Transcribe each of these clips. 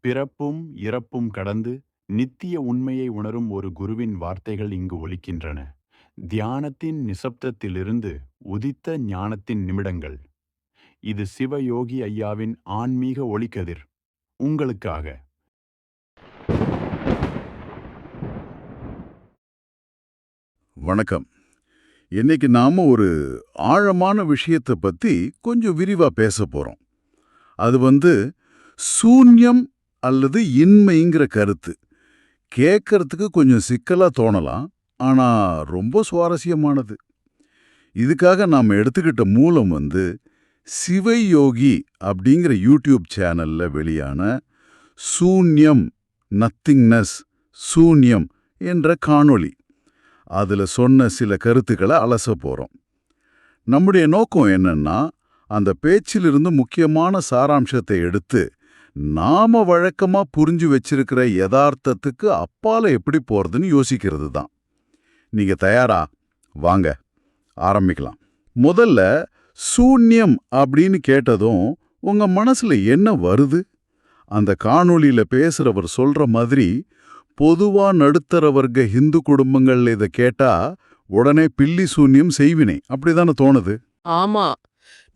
பிறப்பும் இறப்பும் கடந்து நித்திய உண்மையை உணரும் ஒரு குருவின் வார்த்தைகள் இங்கு ஒலிக்கின்றன. தியானத்தின் நிசப்தத்திலிருந்து உதித்த ஞானத்தின் நிமிடங்கள். இது சிவயோகி ஐயாவின் ஆன்மீக ஒளிக்கதிர். உங்களுக்காக. வணக்கம். இன்னைக்கு நாம ஒரு ஆழமான விஷயத்தை பத்தி கொஞ்சம் விரிவா பேச போறோம். அது வந்து சூன்யம் அல்லது இன்மைங்கிற கருத்து. கேட்கறதுக்கு கொஞ்சம் சிக்கலா தோணலாம் ஆனா ரொம்ப சுவாரஸ்யமானது. இதுக்காக நாம் எடுத்துக்கிட்ட மூலம் வந்து சிவயோகி அப்படிங்கிற யூடியூப் சேனல்ல வெளியான சூன்யம் நத்திங்னஸ் சூன்யம் என்ற காணொளி. அதுல சொன்ன சில கருத்துக்களை அலச போறோம். நம்முடைய நோக்கம் என்னன்னா அந்த பேச்சிலிருந்து முக்கியமான சாராம்சத்தை எடுத்து நாம வழக்கமா புரிஞ்சு வச்சிருக்கிற யதார்த்தத்துக்கு அப்பால எப்படி போறதுன்னு யோசிக்கிறது தான். நீங்க தயாரா? வாங்க ஆரம்பிக்கலாம். முதல்ல சூன்யம் அப்படின்னு கேட்டதும் உங்க மனசுல என்ன வருது? அந்த காணொளியில பேசுறவர் சொல்ற மாதிரி பொதுவா நடுத்தர வர்க்க ஹிந்து குடும்பங்கள்ல இதை கேட்டா உடனே பில்லி சூன்யம் செய்வினை. அப்படிதானே தோணுது? ஆமா.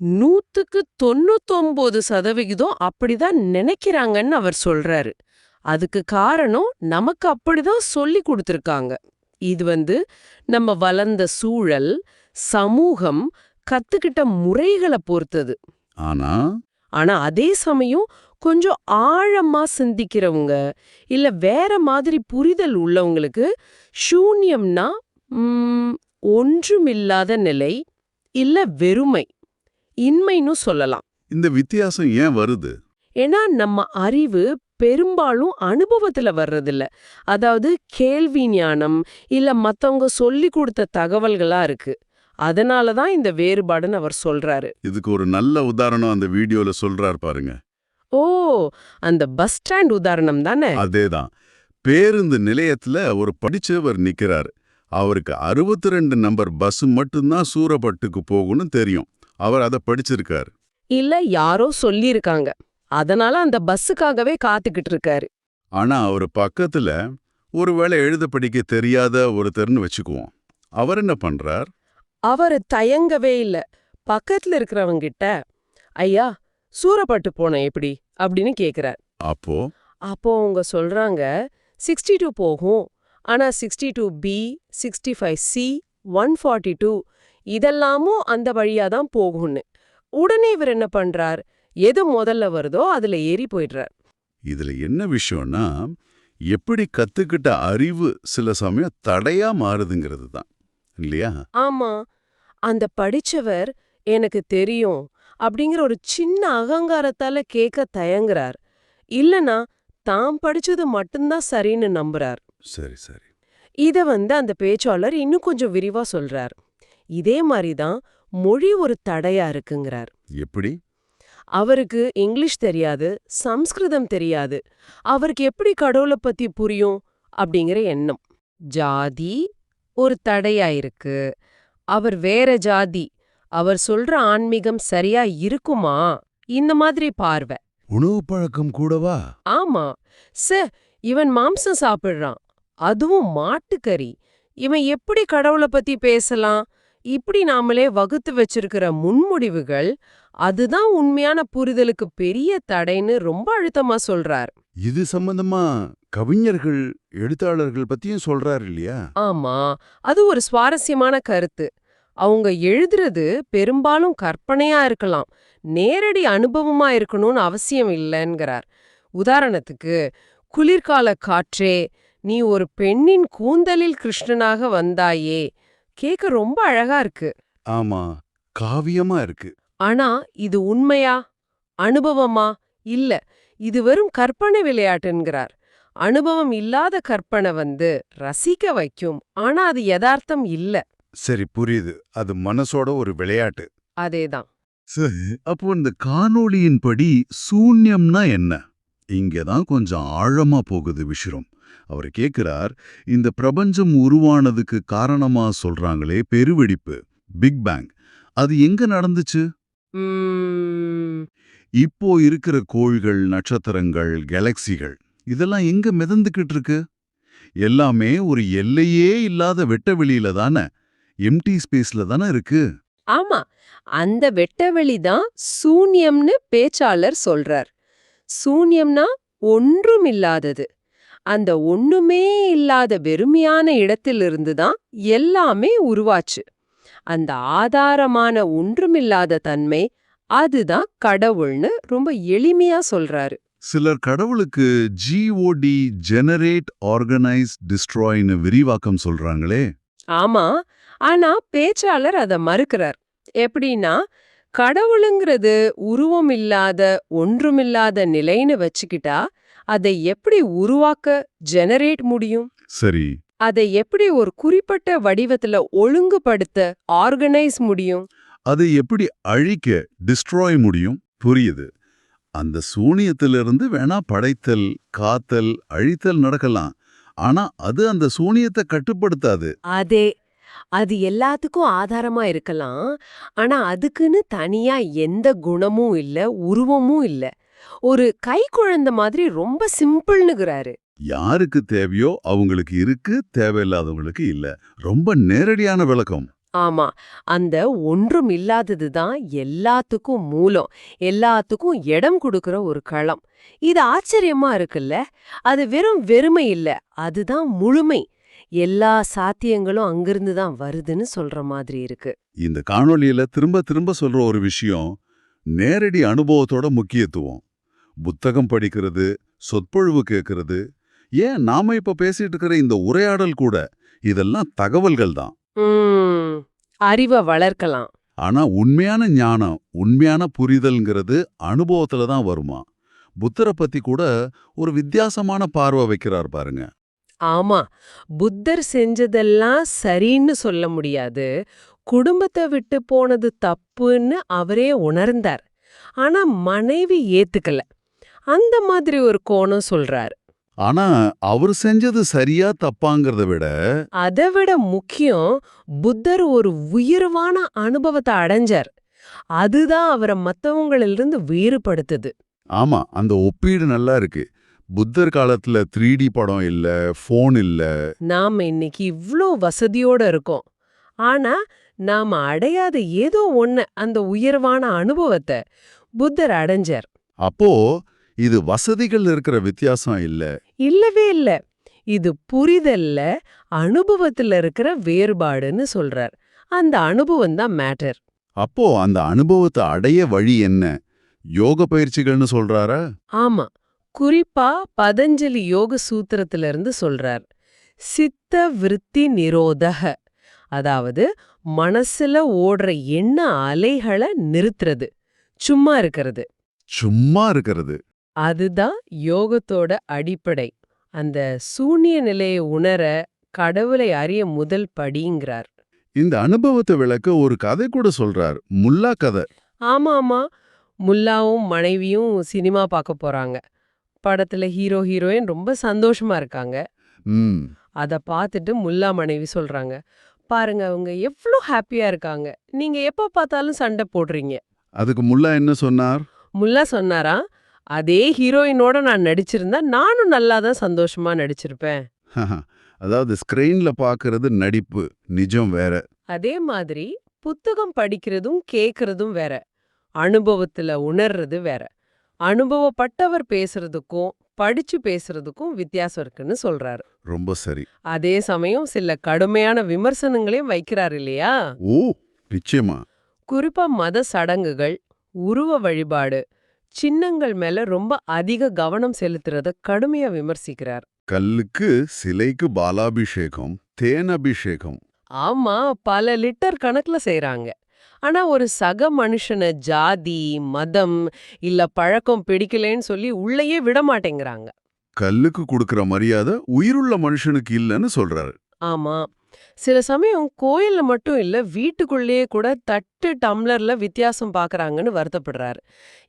நூத்துக்கு தொண்ணூத்தொன்பது சதவிகிதம் அப்படிதான் நினைக்கிறாங்கன்னு அவர் சொல்றாரு. அதுக்கு காரணம் நமக்கு அப்படிதான் சொல்லி கொடுத்திருக்காங்க. இது வந்து நம்ம வளர்ந்த சூழல் சமூகம் கத்துக்கிட்ட முறைகளை பொறுத்தது. ஆனா? ஆனா அதே சமயம் கொஞ்சம் ஆழமா சிந்திக்கிறவங்க இல்ல வேற மாதிரி புரிதல் உள்ளவங்களுக்கு சூன்யம்னா ஒன்றுமில்லாத நிலை இல்ல வெறுமை. இன்மைன்னு சொல்லலாம். இந்த வித்தியாசம் ஏன் வருது? ஏன்னா நம்ம அறிவு பெரும்பாலும் அனுபவத்துல வர்றதில்ல. அதாவது கேள்வி ஞானம் இல்ல மத்தவங்க சொல்லி கொடுத்த தகவல்களா இருக்கு. அதனால தான் இந்த வேறுபாடுன்னு அவர் சொல்றாரு. இதுக்கு ஒரு நல்ல உதாரணம் அந்த வீடியோல சொல்றார் பாருங்க. ஓ அந்த பஸ் ஸ்டாண்ட் உதாரணம் தானே? அதேதான். பேருந்து நிலையத்துல ஒரு படிச்சவர் நிக்கிறாரு. அவருக்கு 62 நம்பர் பஸ் மட்டும்தான் சூரப்பட்டுக்கு போகும்னு தெரியும். அவர் அதை படிச்சிருக்காரு. இல்ல யாரோ சொல்லியிருக்காங்க. அதனால அந்த பஸ்ஸுக்காகவே காத்துக்கிட்டு இருக்காரு ஆனா அவர் பக்கத்துல ஒருவேளை எழுத படிக்க தெரியாத ஒருத்தர்னு வச்சுக்குவோம். அவர் என்ன பண்றார்? அவர் தயங்கவே இல்ல. பக்கத்துல இருக்கிறவங்க கிட்ட ஐயா சூரப்பட்டு போன எப்படி? அப்படின்னு கேக்குறார். அப்போ? அப்போ அவங்க சொல்றாங்க சிக்ஸ்டி டூ போகும். ஆனா sixty two B sixty five C one forty two இதெல்லாமும் அந்த வழியா தான் போகும்னு. உடனே இவர் என்ன பண்றார்? எது முதல்ல வருதோ அதுல ஏறி போயிடுறார். இதுல என்ன விஷயம்னா எப்படி கத்துக்கிட்ட அறிவு சில சமயம் தடையா மாறுதுங்கிறது தான். இல்லையா? ஆமா. அந்த படிச்சவர் எனக்கு தெரியும் அப்படிங்கிற ஒரு சின்ன அகங்காரத்தால கேட்க தயங்குறார். இல்லனா தான் படிச்சது மட்டும்தான் சரின்னு நம்புறார். சரி சரி. இத வந்து அந்த பேச்சாளர் இன்னும் கொஞ்சம் விரிவா சொல்றார். இதே மாதிரி தான் மொழி ஒரு தடையா இருக்குங்கிறார். எப்படி? அவருக்கு இங்கிலீஷ் தெரியாது சம்ஸ்கிருதம் தெரியாது அவருக்கு எப்படி கடவுளை பத்தி புரியும் அப்படிங்கிற எண்ணம். ஜாதி ஒரு தடையா இருக்கு. அவர் வேற ஜாதி அவர் சொல்ற ஆன்மீகம் சரியா இருக்குமா? இந்த மாதிரி பார்வை. உணவு பழக்கம் கூடவா? ஆமா. ச இவன் மாம்சம் சாப்பிடுறான். அதுவும் மாட்டுக்கறி. இவன் எப்படி கடவுளை பத்தி பேசலாம்? இப்படி நாமளே வகுத்து வச்சிருக்கிற முன்முடிவுகள் அதுதான் உண்மையான புரிதலுக்கு பெரிய தடைன்னு ரொம்ப அழுத்தமா சொல்றார். இது சம்பந்தமா கவிஞர்கள் எழுத்தாளர்கள் பத்தியும் சொல்றாரு இல்லையா? ஆமா அது ஒரு சுவாரஸ்யமான கருத்து. அவங்க எழுதுறது பெரும்பாலும் கற்பனையா இருக்கலாம் நேரடி அனுபவமா இருக்கணும்னு அவசியம் இல்லைங்கிறார் உதாரணத்துக்கு குளிர்கால காற்றே நீ ஒரு பெண்ணின் கூந்தலில் கிருஷ்ணனாக வந்தாயே கேக்க ரொம்ப அழகா இருக்கு. ஆமா காவியமா இருக்கு. ஆனா இது உண்மையா அனுபவமா? இல்ல இது வெறும் கற்பனை விளையாட்டுங்கிறார் அனுபவம் இல்லாத கற்பனை வந்து ரசிக்க வைக்கும் ஆனா அது யதார்த்தம் இல்ல. சரி புரியுது. அது மனசோட ஒரு விளையாட்டு. அதேதான். அப்போ இந்த காணொளியின்படி சூன்யம்னா என்ன? இங்கதான் கொஞ்சம் ஆழமா போகுது விஷயம் அவர் கேக்குறார் இந்த பிரபஞ்சம் உருவானதுக்கு காரணமா சொல்றாங்களே பெருவெடிப்பு பிக் பேங். அது எங்க நடந்துச்சு? இப்போ இருக்கிற கோள்கள் நட்சத்திரங்கள் கேலக்சிகள் இதெல்லாம் எங்க மிதந்துக்கிட்டு இருக்கு எல்லாமே ஒரு எல்லையே இல்லாத வெட்ட வெளியில தானே எம்டி ஸ்பேஸ்ல தானே இருக்கு? ஆமா அந்த வெட்டவெளி தான் சூன்யம்னு பேச்சாளர் சொல்றார். சூன்யம்னா ஒன்றும் இல்லாதது அந்த ஒண்ணுமே இல்லாத வெறுமையான இடத்திலிருந்து தான் எல்லாமே உருவாச்சு. அந்த ஆதாரமான ஒன்றுமில்லாத தன்மை அதுதான் கடவுள்னு ரொம்ப எளிமையா சொல்றாரு. சிலர் கடவுளுக்கு ஜிஓடி ஜெனரேட் ஆர்கனைஸ் டிஸ்ட்ராய்னு விரிவாக்கம் சொல்றாங்களே. ஆமா ஆனா பேச்சாளர் அத மறுக்கிறார். எப்படின்னா கடவுளுங்கிறது உருவம் இல்லாத ஒன்றுமில்லாத நிலைன்னு வச்சுக்கிட்டா அதை எப்படி உருவாக்க ஜெனரேட் முடியும்? சரி. அதை எப்படி ஒரு குறிப்பிட்ட வடிவத்துல ஒழுங்குபடுத்த ஆர்கனைஸ் முடியும்? அதை எப்படி அழிக்க டிஸ்ட்ராய் முடியும்? புரியுது. அந்த சூனியத்திலிருந்து வேணா படைத்தல் காத்தல் அழித்தல் நடக்கலாம். ஆனா அது அந்த சூனியத்தை கட்டுப்படுத்தாது. அதே. அது எல்லாத்துக்கும் ஆதாரமா இருக்கலாம். ஆனா அதுக்குன்னு தனியா எந்த குணமும் இல்ல உருவமும் இல்ல. ஒரு கை குழந்தை மாதிரி ரொம்ப சிம்பிள்னுகிறாரு. யாருக்கு தேவையோ அவங்களுக்கு இருக்கு தேவையில்லாதவங்களுக்கு இல்ல. ரொம்ப நேரடியான விளக்கம். ஆமா அந்த ஒன்றும் இல்லாதது தான் எல்லாத்துக்கும் மூலம் எல்லாத்துக்கும் இடம் கொடுக்கிற ஒரு களம். இது ஆச்சரியமா இருக்குல்ல? அது வெறும் வெறுமை இல்ல அதுதான் முழுமை. எல்லா சாத்தியங்களும் அங்கிருந்து தான் வருதுன்னு சொல்ற மாதிரி இருக்கு. இந்த காணொளியில திரும்ப திரும்ப சொல்ற ஒரு விஷயம் நேரடி அனுபவத்தோட முக்கியத்துவம். புத்தகம் படிக்கிறது சொற்பொழிவு கேட்கறது. ஏன் நாம இப்ப பேசிட்டு இருக்கிற இந்த உரையாடல் கூட இதெல்லாம் தகவல்கள் தான். அறிவை வளர்க்கலாம். ஆனா உண்மையான ஞானம் உண்மையான புரிதல்ங்கிறது அனுபவத்துல தான் வருமா? புத்தரை பத்தி கூட ஒரு வித்தியாசமான பார்வை வைக்கிறார் பாருங்க. ஆமா. புத்தர் செஞ்சதெல்லாம் சரின்னு சொல்ல முடியாது. குடும்பத்தை விட்டு போனது தப்புன்னு அவரே உணர்ந்தார். ஆனா மனைவி ஏத்துக்கல. அந்த மாதிரி ஒரு கோணம் சொல்றார். ஆனா அவர் செஞ்சது சரியா தப்பாங்கிறத விட அதை விட முக்கியம் புத்தர் ஒரு உயர்வான அனுபவத்தை அடைஞ்சார். அதுதான் அவரை மத்தவங்களிலிருந்து வேறுபடுத்துது. ஆமா அந்த ஒப்பீடு நல்லா இருக்கு. புத்தர் காலத்துல த்ரீ டி படம் இல்ல ஃபோன் இல்ல. நாம இன்னைக்கு இவ்ளோ வசதியோட இருக்கோம். ஆனா நாம அடையாத ஏதோ ஒண்ணு அந்த உயர்வான அனுபவத்தை புத்தர் அடைஞ்சார். அப்போ இது வசதிகள் இருக்கிற வித்தியாசம் இல்ல. இல்லவே இல்ல. இது புரிதல்ல அனுபவத்துல இருக்கிற வேறுபாடுன்னு சொல்றார். அந்த அனுபவம் தான் மேட்டர். அப்போ அந்த அனுபவத்தை அடைய வழி என்ன? யோக பயிற்சிகள்னு சொல்றாரா? ஆமா. குறிப்பா பதஞ்சலி யோக சூத்திரத்துல இருந்து சொல்றார். சித்த விருத்தி நிரோதக. அதாவது மனசுல ஓடுற எண்ண அலைகளை நிறுத்துறது. சும்மா இருக்கிறது. சும்மா இருக்கிறது. அதுதான் யோகத்தோட அடிப்படை. அந்த சூன்ய நிலையை உணர கடவுளை அறிய முதல் படிங்கிறார். இந்த அனுபவத்தை விளக்க ஒரு கதை கூட சொல்றார். முல்லா கதை. ஆமா ஆமா முல்லாவும் மனைவியும் சினிமா பார்க்க போறாங்க. படத்துல ஹீரோ ஹீரோயின் ரொம்ப சந்தோஷமா இருக்காங்க. ம். அத பார்த்துட்டு முல்லா மனைவி சொல்றாங்க. பாருங்க அவங்க எவ்ளோ ஹாப்பியா இருக்காங்க. நீங்க எப்ப பார்த்தாலும் சண்டை போடுறீங்க. அதுக்கு முல்லா என்ன சொன்னார்? முல்லா சொன்னாரா? அதே ஹீரோயினோட நான் நடிச்சிருந்தா நானும் நல்லா தான் சந்தோஷமா நடிச்சிருப்பேன். அதாவது ஸ்கிரீன்ல பாக்குறது நடிப்பு நிஜம் வேற. அதே மாதிரி புத்தகம் படிக்கிறதும் கேக்குறதும் வேற. அனுபவத்துல உணர்றது வேற. அனுபவப்பட்டவர் பேசுறதுக்கும் படிச்சு பேசுறதுக்கும் வித்தியாசம் இருக்குன்னு சொல்றாரு. ரொம்ப சரி. அதே சமயம் சில கடுமையான விமர்சனங்களையும் வைக்கிறார் இல்லையா? ஓ நிச்சயமா. குறிப்பா மத சடங்குகள் உருவ வழிபாடு சின்னங்கள் மேல ரொம்ப அதிக கவனம் செலுத்துறத கடுமையா விமர்சிக்கிறார். கல்லுக்கு சிலைக்கு பாலாபிஷேகம் தேன் அபிஷேகம். ஆமா பல லிட்டர் கணக்குல செய்றாங்க. ஆனா ஒரு சக மனுஷன ஜாதி மதம் இல்ல பழக்கம் பிடிக்கலேன்னு சொல்லி உள்ளேயே விட மாட்டேங்கிறாங்க. கல்லுக்கு கொடுக்கிற மரியாதை உயிருள்ள மனுஷனுக்கு இல்லைன்னு சொல்றாரு. ஆமா. சில சமயம் கோயில்ல மட்டும் இல்ல வீட்டுக்குள்ளேயே கூட தட்டு டம்ளர்ல வித்தியாசம் பாக்குறாங்கன்னு வருத்தப்படுறாரு.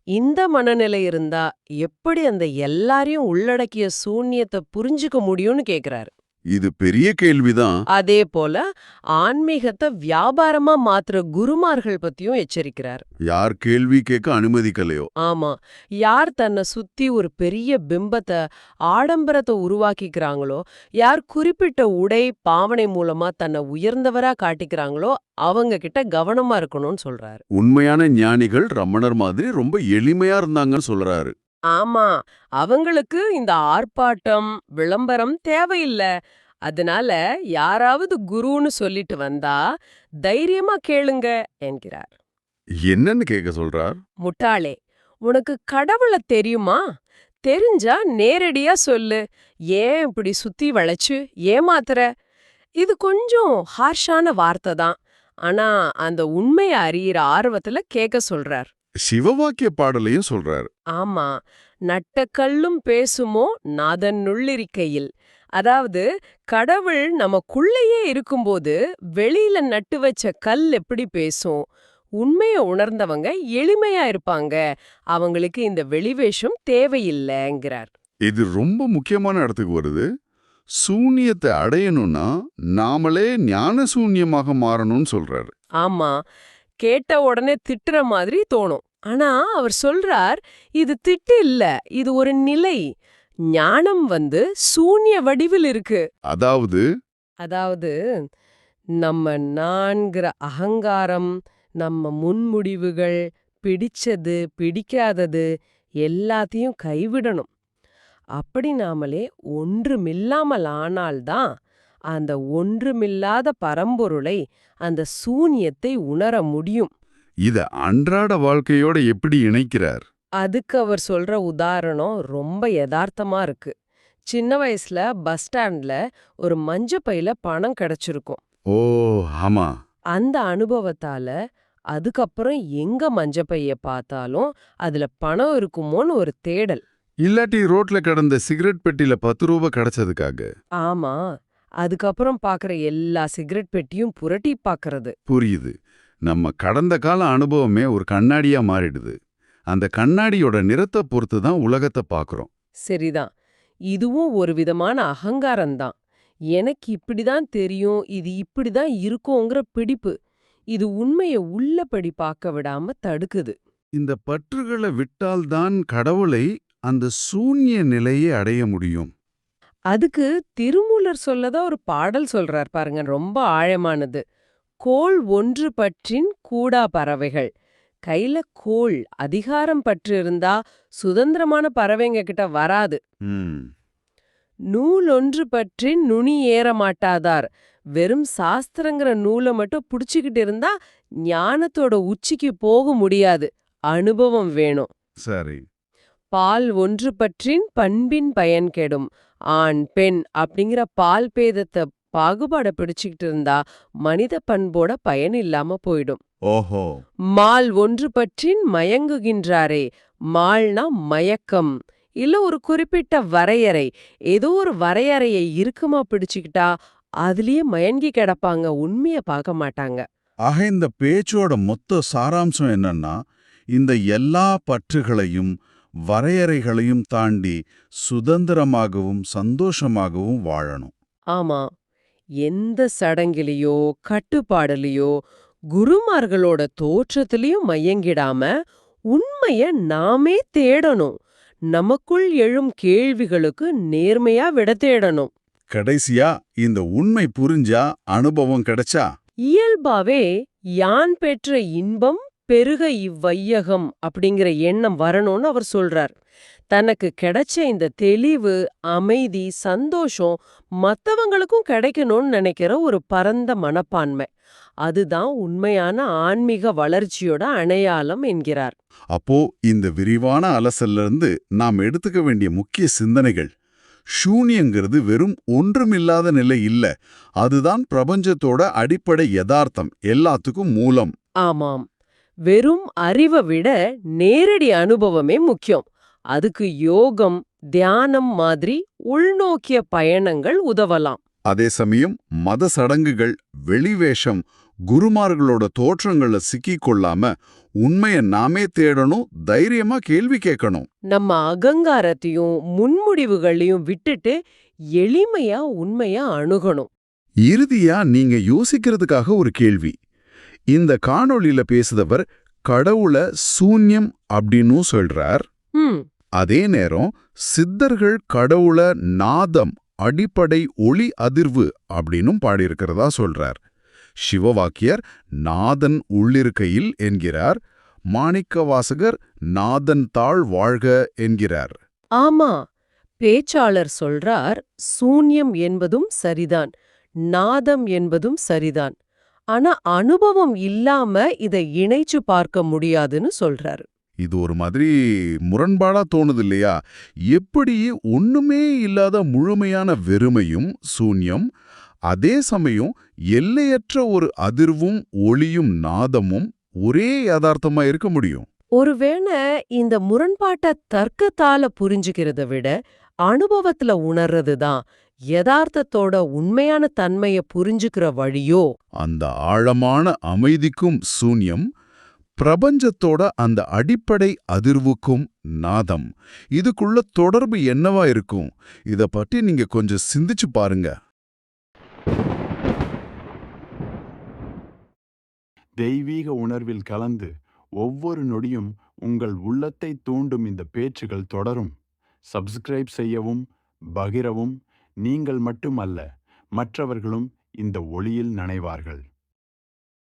இந்த மனநிலை இருந்தா எப்படி அந்த எல்லாரையும் உள்ளடக்கிய சூன்யத்தை புரிஞ்சுக்க முடியும்னு கேக்குறாரு. இது பெரிய கேள்விதான். அதே போல ஆன்மீகத்தை வியாபாரமா மாத்துற குருமார்கள் பத்தியும் எச்சரிக்கிறார். யார் கேள்வி கேட்க அனுமதிக்கலையோ? ஆமா யார் தன்னை சுத்தி ஒரு பெரிய பிம்பத்தை ஆடம்பரத்தை உருவாக்கிக்கிறாங்களோ யார் குறிப்பிட்ட உடை பாவனை மூலமா தன்னை உயர்ந்தவரா காட்டிக்கிறாங்களோ அவங்க கிட்ட கவனமா இருக்கணும்னு சொல்றாரு. உண்மையான ஞானிகள் ரமணர் மாதிரி ரொம்ப எளிமையா இருந்தாங்கன்னு சொல்றாரு. ஆமா அவங்களுக்கு இந்த ஆர்ப்பாட்டம் விளம்பரம் தேவையில்லை. அதனால யாராவது குருன்னு சொல்லிட்டு வந்தா தைரியமா கேளுங்க என்கிறார். என்னன்னு கேட்க சொல்றார்? முட்டாளே உனக்கு கடவுள தெரியுமா? தெரிஞ்சா நேரடியா சொல்லு. ஏன் இப்படி சுத்தி வளைச்சு ஏமாத்துற? இது கொஞ்சம் ஹார்ஷான வார்த்தை தான். ஆனா அந்த உண்மையை அறியிற ஆர்வத்துல கேட்க சொல்றார். சிவவாக்கிய பாடலையும் சொல்றாரு. ஆமா. நட்டக்கல்லும் பேசுமோ நாதனுள்ளிருக்கையில் அதாவது கடவுள் நமக்குள்ளேயே இருக்கும்போது வெளியில நட்டு வச்ச கல் எப்படி பேசும்? உண்மைய உணர்ந்தவங்க எளிமையா இருப்பாங்க. அவங்களுக்கு இந்த வெளிவேஷம் தேவையில்லைங்கிறார். இது ரொம்ப முக்கியமான இடத்துக்கு வருது. சூன்யத்தை அடையணும்னா நாமளே ஞான சூன்யமாக மாறணும்னு சொல்றாரு. ஆமா. கேட்ட உடனே திட்டுற மாதிரி தோணும். ஆனா அவர் சொல்றார் இது திட்டு இல்ல இது ஒரு நிலை. ஞானம் வந்து சூன்ய வடிவில் இருக்கு. அதாவது? அதாவது நம்ம நான்கிற அகங்காரம் நம்ம முன்முடிவுகள் பிடிச்சது பிடிக்காதது எல்லாத்தையும் கைவிடணும். அப்படி நாமளே ஒன்றுமில்லாமல் ஆனால்தான் அந்த ஒன்றுமில்லாத பரம்பொருளை அந்த சூன்யத்தை உணர முடியும். இத அன்றாட வாழ்க்கையோட எப்படி இணைக்கிறார்? அதுக்கு அவர் சொல்ற உதாரணம் ரொம்ப யதார்த்தமா இருக்கு. சின்ன வயசுல பஸ் ஸ்டாண்ட்ல ஒரு மஞ்ச பையில பணம் கிடைச்சிருக்கும். ஓ ஆமா. அந்த அனுபவத்தால அதுக்கப்புறம் எங்க மஞ்ச பைய பார்த்தாலும் அதுல பணம் இருக்குமோன்னு ஒரு தேடல். இல்லாட்டி ரோட்ல கிடந்த சிகரெட் பெட்டில பத்து ரூபாய் கிடைச்சதுக்காக? ஆமா. அதுக்கப்புறம் பாக்குற எல்லா சிகரெட் பெட்டியும் புரட்டி பாக்குறது. புரியுது. நம்ம கடந்த கால அனுபவமே ஒரு கண்ணாடியா மாறிடுது. அந்த கண்ணாடியோட நிறத்தை பொறுத்து தான் உலகத்தை பார்க்கறோம் சரிதான். இதுவும் ஒரு விதமான அகங்காரம்தான். எனக்கு இப்படிதான் தெரியும் இது இப்படிதான் இருக்குங்கிற பிடிப்பு இது உண்மைய உள்ளபடி பார்க்க விடாம தடுக்குது. இந்த பற்றுகளை விட்டால்தான் கடவுளை அந்த சூன்ய நிலையை அடைய முடியும். அதுக்கு திருமூலர் சொல்லதா ஒரு பாடல் சொல்றார் பாருங்க ரொம்ப ஆழமானது. கோள் ஒன்று பற்றின் கூடா பறவைகள். கையில கோள் அதிகாரம் பற்று இருந்தா சுதந்திரமான பறவைங்க கிட்ட வராது. நூல் ஒன்று பற்றி நுனி ஏற மாட்டாதார். வெறும் சாஸ்திரங்கிற நூலை மட்டும் புடிச்சுக்கிட்டு இருந்தா ஞானத்தோட உச்சிக்கு போக முடியாது. அனுபவம் வேணும். சரி. பால் ஒன்று பற்றின் பண்பின் பயன் கெடும். ஆண் பெண் அப்படிங்கிற பால் பேதத்தை பாகுபாட பிடிச்சுக்கிட்டு இருந்தா மனித பண்போட பயன் இல்லாம போயிடும். ஓஹோ. மால் ஒன்று பற்றின் மயங்குகின்றாரே. மால்னா மயக்கம். இல்ல ஒரு குறிப்பிட்ட வரையறை. ஏதோ ஒரு வரையறையை இறுக்கமா பிடிச்சுக்கிட்டா அதுலயே மயங்கி கிடப்பாங்க உண்மைய பார்க்க மாட்டாங்க. ஆக இந்த பேச்சோட மொத்த சாராம்சம் என்னன்னா இந்த எல்லா பற்றுகளையும் வரையறைகளையும் தாண்டி சுதந்திரமாகவும் சந்தோஷமாகவும் வாழணும். ஆமா. எந்த சடங்கிலேயோ கட்டுப்பாடுலயோ குருமார்களோட தோற்றத்திலையும் மயங்கிடாம உண்மைய நாமே தேடணும். நமக்குள் எழும் கேள்விகளுக்கு நேர்மையா விட தேடணும். கடைசியா இந்த உண்மை புரிஞ்சா அனுபவம் கிடைச்சா? இயல்பாவே யான் பெற்ற இன்பம் பெருக இவ்வையகம் அப்படிங்கிற எண்ணம் வரணும்னு அவர் சொல்றார். தனக்கு கிடைச்ச இந்த தெளிவு அமைதி சந்தோஷம் மத்தவங்களுக்கும் கிடைக்கணும்னு நினைக்கிற ஒரு பரந்த மனப்பான்மை. அதுதான் உண்மையான ஆன்மீக வளர்ச்சியோட அடையாளம் என்கிறார். அப்போ இந்த விரிவான அலசல்ல இருந்து நாம் எடுத்துக்க வேண்டிய முக்கிய சிந்தனைகள் சூன்யங்கிறது வெறும் ஒன்றுமில்லாத நிலை இல்ல அதுதான் பிரபஞ்சத்தோட அடிப்படை யதார்த்தம் எல்லாத்துக்கும் மூலம். ஆமாம். வெறும் அறிவை விட நேரடி அனுபவமே முக்கியம். அதுக்கு யோகம் தியானம் மாதிரி உள்நோக்கிய பயணங்கள் உதவலாம். அதே சமயம் மத சடங்குகள் வெளிவேஷம் குருமார்களோட தோற்றங்கள்ல சிக்கிக் கொள்ளாம உண்மைய நாமே தேடணும் தைரியமா கேள்வி கேட்கணும். நம்ம அகங்காரத்தையும் முன்முடிவுகளையும் விட்டுட்டு எளிமையா உண்மையா அணுகணும். இறுதியா நீங்க யோசிக்கிறதுக்காக ஒரு கேள்வி. இந்த காணொளியில பேசுதவர் கடவுள சூன்யம் அப்படின்னும் சொல்றார். அதே நேரம் சித்தர்கள் கடவுள நாதம் அடிப்படை ஒளி அதிர்வு அப்படின்னும் பாடியிருக்கிறதா சொல்றார். சிவவாக்கியர் நாதன் உள்ளிருக்கையில் என்கிறார். மாணிக்கவாசகர் நாதன் தாழ் வாழ்க என்கிறார். ஆமா பேச்சாளர் சொல்றார் சூன்யம் என்பதும் சரிதான் நாதம் என்பதும் சரிதான். ஆனா அனுபவம் இல்லாம இதை இணைச்சு பார்க்க முடியாதுன்னு சொல்றாரு. இது ஒரு மாதிரி முரண்பாடா தோணுது இல்லையா? எப்படி ஒண்ணுமே இல்லாத முழுமையான வெறுமையும் சூன்யம் அதே சமயம் எல்லையற்ற ஒரு அதிர்வும் ஒளியும் நாதமும் ஒரே யதார்த்தமா இருக்க முடியும். ஒருவேளை இந்த முரண்பாட்ட தர்க்கத்தால புரிஞ்சுக்கிறத விட அனுபவத்துல உணர்றது தான் யதார்த்தத்தோட உண்மையான தன்மைய புரிஞ்சுக்கிற வழியோ அந்த ஆழமான அமைதிக்கும் சூன்யம் பிரபஞ்சத்தோட அந்த அடிப்படை அதிர்வுக்கும் நாதம். இதுக்குள்ள தொடர்பு என்னவா இருக்கும்? இத பற்றி நீங்க கொஞ்சம் சிந்திச்சு பாருங்க. தெய்வீக உணர்வில் கலந்து ஒவ்வொரு நொடியும் உங்கள் உள்ளத்தை தூண்டும் இந்த பேச்சுகள் தொடரும். சப்ஸ்கிரைப் செய்யவும் பகிரவும் நீங்கள் மட்டுமல்ல மற்றவர்களும் இந்த ஒளியில் நனைவார்கள்.